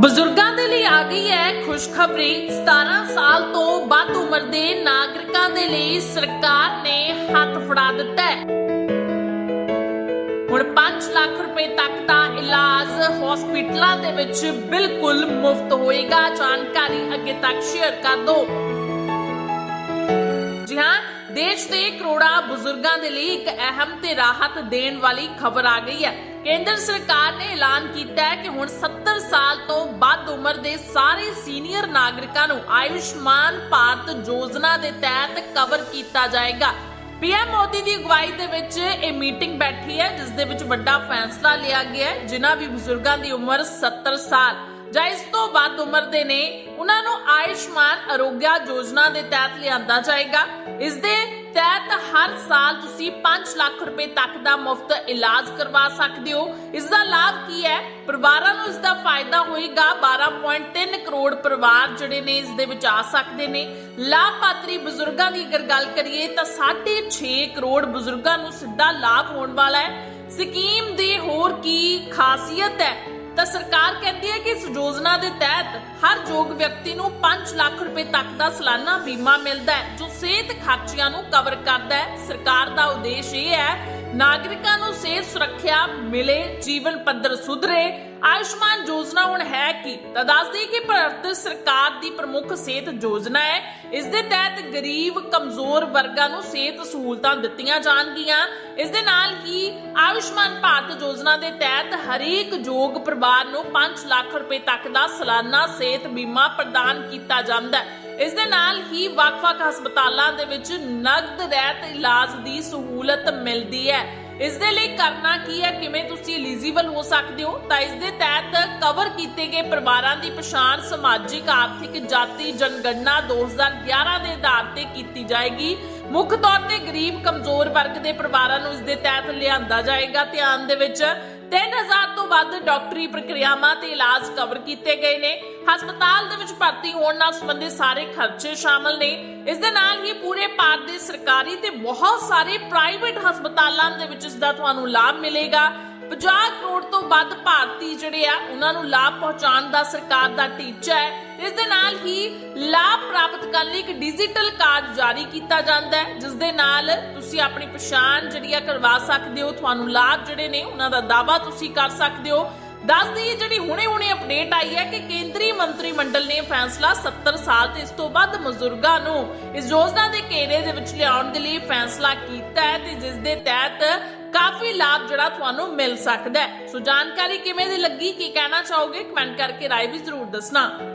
ਬਜ਼ੁਰਗਾਂ ਦੇ ਲਈ ਆ ਗਈ ਹੈ ਖੁਸ਼ਖਬਰੀ। 17 ਸਾਲ ਤੋਂ ਵੱਧ ਉਮਰ ਦੇ ਨਾਗਰਿਕਾਂ ਦੇ ਲਈ ਸਰਕਾਰ ਨੇ ਹੱਥ ਫੜਾ ਦਿੱਤਾ ਹੈ। ਹੁਣ 5 ਲੱਖ ਰੁਪਏ ਤੱਕ ਦਾ ਇਲਾਜ ਹਸਪੀਟਲਾਂ ਦੇ ਵਿੱਚ ਬਿਲਕੁਲ ਮੁਫਤ ਹੋਏਗਾ। ਜਾਣਕਾਰੀ ਅੱਗੇ ਤੱਕ ਸ਼ੇਅਰ ਕਰ ਦਿਓ। ਦੇਸ਼ ਦੇ ਕਰੋੜਾਂ ਬਜ਼ੁਰਗਾਂ ਦੇ ਲਈ ਇੱਕ ਅਹਿਮ ਤੇ ਰਾਹਤ ਦੇਣ ਵਾਲੀ ਖਬਰ ਆ ਗਈ ਹੈ। ਕੇਂਦਰ ਸਰਕਾਰ ਨੇ ਐਲਾਨ ਕੀਤਾ ਹੈ ਕਿ ਹੁਣ 70 ਸਾਲ ਤੋਂ ਵੱਧ ਉਮਰ ਦੇ ਸਾਰੇ ਸੀਨੀਅਰ ਨਾਗਰਿਕਾਂ ਨੂੰ ਆਯੁਸ਼ਮਾਨ ਭਾਰਤ ਯੋਜਨਾ ਦੇ ਤਹਿਤ ਕਵਰ ਕੀਤਾ ਜਾਏਗਾ। ਪੀਐਮ ਮੋਦੀ ਦੀ ਅਗਵਾਈ ਦੇ ਵਿੱਚ ਇਹ ਮੀਟਿੰਗ ਬੈਠੀ ਹੈ, ਜਿਸ ਦੇ ਵਿੱਚ ਵੱਡਾ ਫੈਸਲਾ ਲਿਆ ਗਿਆ ਹੈ, ਜਿਨ੍ਹਾਂ ਵੀ ਬਜ਼ੁਰਗਾਂ ਦੀ ਉਮਰ 70 ਸਾਲ। ਜਾਂ ਇਸ ਤੋਂ ਵੱਧ ਉਮਰ ਦੇ ਨੇ, ਉਹਨਾਂ ਨੂੰ ਆਯੁਸ਼ਮਾਨ ਅਰੋਗਿਆ ਯੋਜਨਾ ਦੇ ਤਹਿਤ ਲਿਆਂਦਾ ਜਾਏਗਾ। ਇਸ ਦੇ ਤਹਿਤ ਹਰ ਸਾਲ ਤੁਸੀਂ 5 ਲੱਖ ਰੁਪਏ ਤੱਕ ਦਾ ਮੁਫਤ ਇਲਾਜ ਕਰਵਾ ਸਕਦੇ ਹੋ। ਇਸ ਦਾ ਲਾਭ ਕੀ ਹੈ? ਪਰਿਵਾਰਾਂ ਨੂੰ ਇਸ ਦਾ ਫਾਇਦਾ ਹੋਏਗਾ। 12.3 ਕਰੋੜ ਪਰਿਵਾਰ ਜਿਹੜੇ ਨੇ ਇਸ ਦੇ ਵਿੱਚ ਆ ਸਕਦੇ ਨੇ। ਲਾਭਪਾਤਰੀ ਬਜ਼ੁਰਗਾਂ ਦੀ ਅਗਰ ਗੱਲ ਕਰੀਏ ਤਾਂ 6.5 ਕਰੋੜ ਬਜ਼ੁਰਗਾਂ ਨੂੰ ਸਿੱਧਾ ਲਾਭ ਹੋਣ ਵਾਲਾ ਹੈ। ਸਕੀਮ ਦੀ ਹੋਰ ਕੀ ਖਾਸੀਅਤ ਹੈ? ਤਾਂ ਸਰਕਾਰ ਕਹਿੰਦੀ ਹੈ ਕਿ ਇਸ ਯੋਜਨਾ ਦੇ ਤਹਿਤ ਹਰ ਯੋਗ ਵਿਅਕਤੀ ਨੂੰ 5 ਲੱਖ ਰੁਪਏ ਤੱਕ ਦਾ ਸਾਲਾਨਾ ਬੀਮਾ ਮਿਲਦਾ ਹੈ, ਜੋ ਸਿਹਤ ਖਰਚਿਆਂ ਨੂੰ ਕਵਰ ਕਰਦਾ ਹੈ। ਸਰਕਾਰ ਦਾ ਉਦੇਸ਼ ਇਹ ਹੈ ਨਾਗਰਿਕਾਂ ਨੂੰ ਸਿਹਤ ਸੁਰੱਖਿਆ ਮਿਲੇ, ਜੀਵਨ ਪੱਧਰ ਸੁਧਰੇ, ਆਯੁਸ਼ਮਾਨ ਯੋਜਨਾ ਹੁਣ ਹੈ ਕੀ? ਤਾਂ ਦੱਸ ਕਿ ਭਾਰਤ ਸਰਕਾਰ ਦੀ ਪ੍ਰਮੁੱਖ ਸਿਹਤ ਯੋਜਨਾ ਹੈ। ਇਸ ਦੇ ਤਹਿਤ ਗਰੀਬ, ਕਮਜ਼ੋਰ ਵਰਗਾਂ ਨੂੰ ਸਿਹਤ ਸਹੂਲਤਾਂ ਦਿੱਤੀਆਂ ਜਾਣਗੀਆਂ। ਇਸ ਦੇ ਨਾਲ ਹੀ ਆਯੁਸ਼ਮਾਨ ਭਾਰਤ ਯੋਜਨਾ ਦੇ ਤਹਿਤ ਹਰੇਕ ਯੋਗ ਪਰਿਵਾਰ ਨੂੰ 5 ਲੱਖ ਰੁਪਏ ਤੱਕ ਦਾ ਸਾਲਾਨਾ ਸਿਹਤ ਬੀਮਾ ਪ੍ਰਦਾਨ ਕੀਤਾ ਜਾਂਦਾ ਹੈ। ਇਸ ਦੇ ਨਾਲ ਹੀ ਵੱਖ-ਵੱਖ ਹਸਪਤਾਲਾਂ ਦੇ ਵਿੱਚ ਨਗਦ ਰਹਿਤ ਇਲਾਜ ਦੀ ਸਹੂਲਤ ਮਿਲਦੀ ਹੈ। ਇਸ ਦੇ ਲਈ ਕਰਨਾ ਕੀ ਹੈ? ਕਿਵੇਂ ਤੁਸੀਂ ਐਲੀਜੀਬਲ ਹੋ ਸਕਦੇ ਹੋ? ਤਾਂ ਇਸ ਦੇ ਤਹਿਤ ਕਵਰ ਕੀਤੇ ਗਏ ਪਰਿਵਾਰਾਂ ਦੀ ਪਛਾਣ ਸਮਾਜਿਕ, ਆਰਥਿਕ, ਜਾਤੀ, ਜਨਗਣਨਾ 2011 ਦੇ ਆਧਾਰ ਤੇ ਕੀਤੀ ਜਾਏਗੀ। ਮੁੱਖ ਤੌਰ ਤੇ ਗਰੀਬ, ਕਮਜ਼ੋਰ ਵਰਗ ਦੇ ਪਰਿਵਾਰਾਂ ਨੂੰ ਇਸ ਦੇ ਤਹਿਤ ਲਿਆਂਦਾ ਜਾਏਗਾ। ਧਿਆਨ ਦੇ ਵਿੱਚ 3000 ਤੋਂ ਵੱਧ ਡਾਕਟਰੀ ਪ੍ਰਕਿਰਿਆਵਾਂ ਤੇ ਇਲਾਜ ਕਵਰ ਕੀਤੇ ਗਏ ਨੇ। ਹਸਪਤਾਲ ਦੇ ਵਿੱਚ ਭਰਤੀ ਹੋਣ ਨਾਲ ਸੰਬੰਧਿਤ ਸਾਰੇ ਖਰਚੇ ਸ਼ਾਮਲ ਨੇ। ਇਸ ਦੇ ਨਾਲ ਹੀ ਪੂਰੇ ਭਾਰਤ ਦੇ ਸਰਕਾਰੀ ਤੇ ਬਹੁਤ ਸਾਰੇ ਪ੍ਰਾਈਵੇਟ ਹਸਪਤਾਲਾਂ ਦੇ ਵਿੱਚ ਇਸ ਦਾ ਤੁਹਾਨੂੰ ਲਾਭ ਮਿਲੇਗਾ। 50 ਕਰੋੜ ਤੋਂ ਵੱਧ ਭਾਰਤੀ ਜਿਹੜੇ ਆ, ਉਹਨਾਂ ਨੂੰ ਲਾਭ ਪਹੁੰਚਾਉਣ ਦਾ ਸਰਕਾਰ ਦਾ ਟੀਚਾ ਹੈ। ਇਸ ਦੇ ਨਾਲ ਹੀ ਲਾਭ ਪ੍ਰਾਪਤ ਕਰਨ ਲਈ ਇੱਕ ਡਿਜੀਟਲ ਕਾਰਡ ਜਾਰੀ ਕੀਤਾ ਜਾਂਦਾ ਹੈ, ਜਿਸ ਦੇ ਨਾਲ ਤੁਸੀਂ ਆਪਣੀ ਪਛਾਣ ਜਿਹੜੀ ਆ ਕਰਵਾ ਸਕਦੇ ਹੋ, ਤੁਹਾਨੂੰ ਲਾਭ ਜਿਹੜੇ ਨੇ, ਉਹਨਾਂ ਦਾ ਦਾਵਾ ਤੁਸੀਂ ਕਰ ਸਕਦੇ ਹੋ। ਦੱਸ ਦਈਏ ਜਿਹੜੀ ਹੁਣੇ-ਹੁਣੇ ਅਪਡੇਟ ਆਈ ਹੈ ਕਿ ਕੇਂਦਰੀ ਮੰਤਰੀ ਮੰਡਲ ਨੇ ਫੈਸਲਾ 70 ਸਾਲ ਤੇ ਇਸ ਤੋਂ ਵੱਧ ਬਜ਼ੁਰਗਾਂ ਨੂੰ ਇਸ ਯੋਜਨਾ ਦੇ ਘੇਰੇ ਦੇ ਵਿੱਚ ਲਿਆਉਣ ਦੇ ਲਈ ਫੈਸਲਾ ਕੀਤਾ ਹੈ ਤੇ ਜਿਸ ਦੇ ਤਹਿਤ ਕਾਫੀ ਲਾਭ ਜਿਹੜਾ ਤੁਹਾਨੂੰ ਮਿਲ ਸਕਦਾ ਹੈ। ਸੋ ਜਾਣਕਾਰੀ ਕਿਵੇਂ ਦੀ ਲੱਗੀ, ਕੀ ਕਹਿਣਾ ਚਾਹੋਗੇ ਕਮੈਂਟ ਕਰਕੇ ਰਾਏ ਵੀ ਜ਼ਰੂਰ ਦੱਸਣਾ।